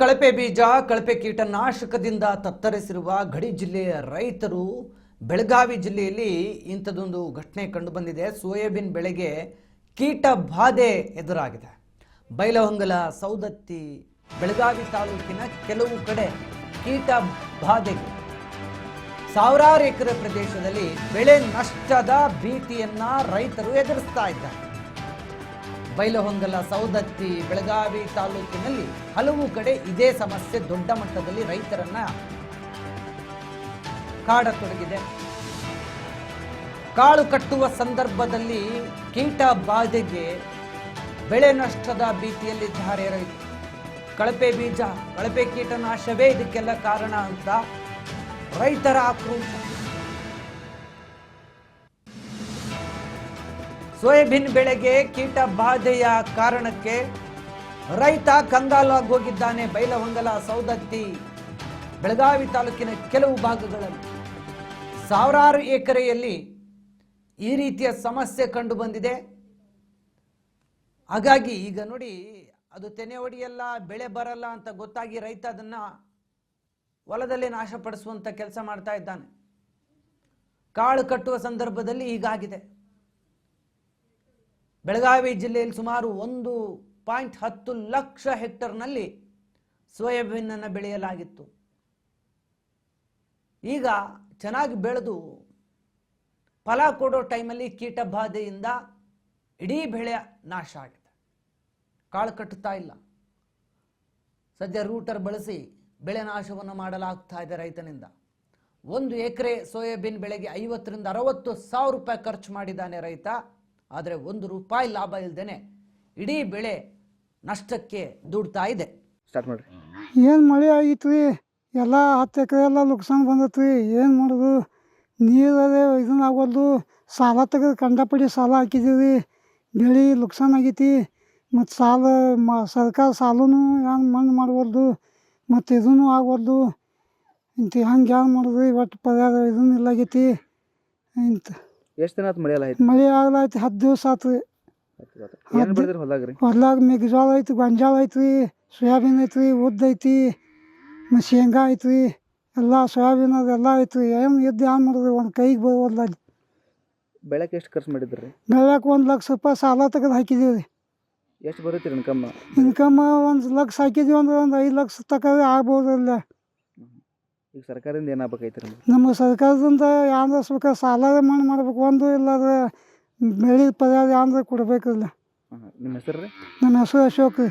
ಕಳಪೆ ಬೀಜ, ಕಳಪೆ ಕೀಟನಾಶಕದಿಂದ ತತ್ತರಿಸಿರುವ ಗಡಿ ಜಿಲ್ಲೆಯ ರೈತರು ಬೆಳಗಾವಿ ಜಿಲ್ಲೆಯಲ್ಲಿ ಇಂಥದ್ದೊಂದು ಘಟನೆ ಕಂಡುಬಂದಿದೆ ಸೋಯಾಬೀನ್ ಬೆಳೆಗೆ ಕೀಟ ಬಾಧೆ ಎದುರಾಗಿದೆ. ಬೈಲಹೊಂಗಲ ಸೌದತ್ತಿ ಬೆಳಗಾವಿ ತಾಲೂಕಿನ ಕೆಲವು ಕಡೆ ಕೀಟ ಬಾಧೆಗೆ ಸಾವಿರಾರು ಎಕರೆ ಪ್ರದೇಶದಲ್ಲಿ ಬೆಳೆ ನಷ್ಟದ ಭೀತಿಯನ್ನ ರೈತರು ಎದುರಿಸ್ತಾ ಇದ್ದಾರೆ. ಬೈಲಹೊಂಗಲ ಸೌದತ್ತಿ ಬೆಳಗಾವಿ ತಾಲೂಕಿನಲ್ಲಿ ಹಲವು ಕಡೆ ಇದೇ ಸಮಸ್ಯೆ ದೊಡ್ಡ ಮಟ್ಟದಲ್ಲಿ ರೈತರನ್ನ ಕಾಡತೊಡಗಿದೆ. ಕಾಳು ಕಟ್ಟುವ ಸಂದರ್ಭದಲ್ಲಿ ಕೀಟ ಬಾಧೆಗೆ ಬೆಳೆ ನಷ್ಟದ ಭೀತಿಯಲ್ಲಿದ್ದಾರೆ ರೈತರು. ಕಳಪೆ ಬೀಜ, ಕಳಪೆ ಕೀಟನಾಶವೇ ಇದಕ್ಕೆಲ್ಲ ಕಾರಣ ಅಂತ ರೈತರ ಆಕ್ರೋಶ. ಸೋಯಾಬೀನ್ ಬೆಳೆಗೆ ಕೀಟ ಬಾಧೆಯ ಕಾರಣಕ್ಕೆ ರೈತ ಕಂಗಾಲಾಗಿ ಹೋಗಿದ್ದಾನೆ. ಬೈಲಹೊಂಗಲ ಸೌದತ್ತಿ ಬೆಳಗಾವಿ ತಾಲೂಕಿನ ಕೆಲವು ಭಾಗಗಳಲ್ಲಿ. ಸಾವಿರಾರು ಎಕರೆಯಲ್ಲಿ ಈ ರೀತಿಯ ಸಮಸ್ಯೆ ಕಂಡು ಬಂದಿದೆ. ಹಾಗಾಗಿ ಈಗ ನೋಡಿ, ಅದು ತೆನೆ ಹೊಡಿಯಲ್ಲ, ಬೆಳೆ ಬರಲ್ಲ ಅಂತ ಗೊತ್ತಾಗಿ ರೈತ ಅದನ್ನ ಹೊಲದಲ್ಲಿ ನಾಶಪಡಿಸುವಂತ ಕೆಲಸ ಮಾಡ್ತಾ ಇದ್ದಾನೆ. ಕಾಳು ಕಟ್ಟುವ ಸಂದರ್ಭದಲ್ಲಿ ಹೀಗಾಗಿದೆ. ಬೆಳಗಾವಿ ಜಿಲ್ಲೆಯಲ್ಲಿ ಸುಮಾರು ಒಂದು ಪಾಯಿಂಟ್ ಹತ್ತು ಲಕ್ಷ ಹೆಕ್ಟರ್ನಲ್ಲಿ ಸೋಯಾಬೀನನ್ನು ಬೆಳೆಯಲಾಗಿತ್ತು. ಈಗ ಚೆನ್ನಾಗಿ ಬೆಳೆದು ಫಲ ಕೊಡೋ ಟೈಮಲ್ಲಿ ಕೀಟ ಬಾಧೆಯಿಂದ ಇಡೀ ಬೆಳೆ ನಾಶ ಆಗಿದೆ. ಕಾಳು ಕಟ್ಟುತ್ತಾ ಇಲ್ಲ. ಸದ್ಯ ರೂಟರ್ ಬಳಸಿ ಬೆಳೆ ನಾಶವನ್ನು ಮಾಡಲಾಗ್ತಾ ಇದೆ ರೈತನಿಂದ. ಒಂದು ಎಕರೆ ಸೋಯಾಬೀನ್ ಬೆಳೆಗೆ ಐವತ್ತರಿಂದ ಅರವತ್ತು ಸಾವಿರ ರೂಪಾಯಿ ಖರ್ಚು ಮಾಡಿದ್ದಾನೆ ರೈತ. ಆದರೆ ಒಂದು ರೂಪಾಯಿ ಲಾಭ ಇಲ್ಲದೇನೆ ಇಡೀ ಬೆಳೆ ನಷ್ಟಕ್ಕೆ ದುಡ್ತಾ ಇದೆ. ಸ್ಟಾರ್ಟ್ ಮಾಡ್ರಿ. ಏನು ಮಳೆ ಆಗಿತ್ತು ಎಲ್ಲ ಹತ್ತು ಎಕರೆ ಎಲ್ಲ ನುಕ್ಸಾನ್ ಬಂದತ್ತು ರೀ ಏನು ಮಾಡೋದು? ನೀರು ಅದೇ ಇದನ್ನ ಆಗೋದು. ಸಾಲ ತೆಗೆದು ಕಂಡಪಡಿ ಸಾಲ ಹಾಕಿದ್ದೀವಿ ರೀ ಬೆಳೆ ನುಕ್ಸಾನ್ ಆಗೈತಿ. ಮತ್ತು ಸಾಲ ಮ ಸರ್ಕಾರ ಸಾಲೂ ಹೆಂಗೆ ಮಣ್ಣು ಮಾಡ್ಬಾರ್ದು ಮತ್ತು ಇದೂ ಆಗ್ಬಾರ್ದು ಇಂಥ ಹಂಗೆ ಹೆಂಗೆ ಮಾಡೋದು ಇವತ್ತು ಒಟ್ಟು ಪರಿಹಾರ ಇದನ್ನು ಇಲ್ಲಾಗೈತಿ. ಇಂತ ಎಷ್ಟು ದಿನ ಆಯ್ತು ಮಳೆ ಎಲ್ಲ ಆಯ್ತು? ಮಳೆ ಆಗ್ಲಾಯ್ತು ಹತ್ತು ದಿವಸ ಆತು. ಏನು ಬೆಳೆದ್ರಿ ಹೊಲ್ದಾಗ ರೀ ಹೊಲ್ದಾಗ ಮೆಕ್ಕೆಜೋಳ ಐತಿ ಗೊಂಜಾಳ ಐತಿ ಸೋಯಾಬೀನ್ ಐತಿ ಉದ್ದ ಐತಿ ಮತ್ತು ಶೇಂಗಾ ಐತಿ ಎಲ್ಲ ಸೋಯಾಬೀನ್ ಅದೆಲ್ಲ ಐತಿ ಏನು ಇದ್ದು ಏನು ಮಾಡಿದ್ರಿ ಒಂದು ಕೈಗೆ ಬರೋಲ್ಲ ಅಲ್ಲಿ ಬೆಳಕ್ಕೆ ಎಷ್ಟು ಖರ್ಚು ಮಾಡಿದ್ರಿ? ರೀ ಬೆಳ್ಯಾಕ ಒಂದು ಲಕ್ಷ ರೂಪಾಯಿ ಸಾಲ ತೆಗೆದು ಹಾಕಿದ್ದೀವಿ ರೀ. ಎಷ್ಟು ಬರುತ್ತೆ ಇನ್ಕಮ್? ಇನ್ಕಮ್ ಒಂದು ಲಕ್ಷ ಹಾಕಿದ್ದೀವಿ ಅಂದ್ರೆ ಒಂದು ಐದು ಲಕ್ಷ ತಕ ಆಗ್ಬೋದಲ್ಲ ಈಗ ಸರ್ಕಾರದಿಂದ ಏನಾಗಬೇಕೈತೆ ರೀ ನಮ್ಮ ಸರ್ಕಾರದಿಂದ ಯಾಂದ್ರ ಸ್ವಲ್ಪ ಸಾಲ ಮಣ್ಣು ಮಾಡ್ಬೇಕು. ಒಂದು ಇಲ್ಲಾದ್ರೆ ಬೆಳೆ ಪದಾರ್ಥ ಯಾಂದ್ರ ಕೊಡಬೇಕು ಹಾಂ ನಿಮ್ಮ ಹೆಸರು ರೀ? ನನ್ನ ಹೆಸರು ಅಶೋಕ್ ರೀ.